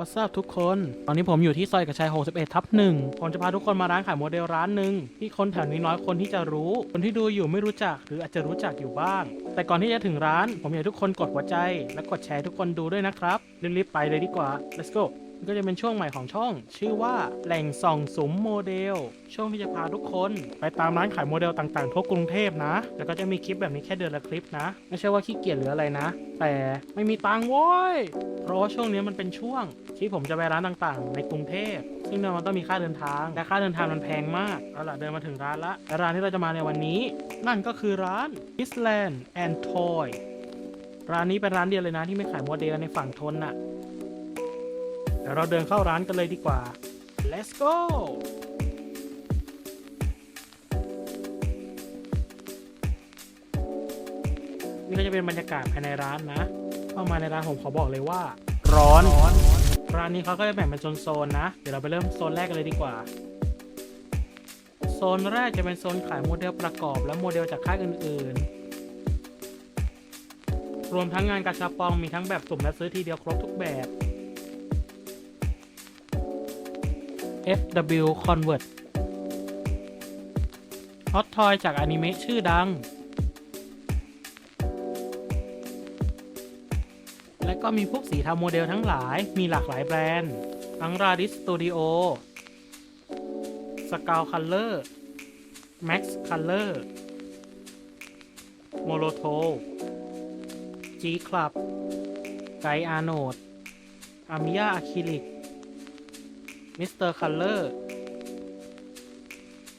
วัสดุทุกคน ตอนนี้ผมอยู่ที่ซอยกระชาย 61 ทับหนึ่งผมจะพาทุกคนมาร้านขายโมเดลร้านหนึ่งที่คนแถวนี้น้อยคนที่จะรู้ คนที่ดูอยู่ไม่รู้จักหรืออาจจะรู้จักอยู่บ้าง แต่ก่อนที่จะถึงร้าน ผมอยากให้ทุกคนกดหัวใจ และกดแชร์ทุกคนดูด้วยนะครับ รีบๆไปเลยดีกว่า let's go ก็จะเป็นช่วงใหม่ของช่อง ชื่อว่าแหล่งส่องสมโมเดล ช่วงที่จะพาทุกคนไปตามร้านขายโมเดลต่างๆทั่วกรุงเทพนะ แล้วก็จะมีคลิปแบบนี้แค่เดือนละคลิปนะ ไม่ใช่ว่าขี้เกียจหรืออะไรนะ แต่ไม่มีตังค์โว้ย เพราะว่าช่วงนี้มันเป็นช่วง ที่ผมจะไปร้านต่างๆ ในกรุงเทพซึ่งเนี่ยมันต้องมีค่าเดินทางและค่าเดินทางมันแพงมากเอาล่ะเดินมาถึงร้านละและร้านที่เราจะมาในวันนี้ นั่นก็คือร้าน Island and Toy ร้านนี้เป็นร้านเดียวเลยนะที่ไม่ขายโมเดลในฝั่งทนน่ะ ดี๋ยวเราเดินเข้าร้านกันเลยดีกว่า let's go นี่ก็จะเป็นบรรยากาศภายในร้านนะ เข้ามาในร้านผมขอบอกเลยว่า ร้อนร้านนี้เขาก็จะแบ่งเป็นโซนๆนะ เดี๋ยวเราไปเริ่มโซนแรกกันเลยดีกว่า โซนแรกจะเป็นโซนขายโมเดลประกอบและโมเดลจากค่ายอื่นๆ รวมทั้งงานกาชาปองมีทั้งแบบสุ่มและซื้อทีเดียวครบทุกแบบ FW Convert Hot Toy จากอนิเมะชื่อดัง และก็มีพวกสีทำโมเดลทั้งหลาย มีหลากหลายแบรนด์ทั้ง Radis Studio Scout Color Max Color Moloto G Club ไกอาโนดอามิยาอะคริลิก มิสเตอร์คัลเลอร์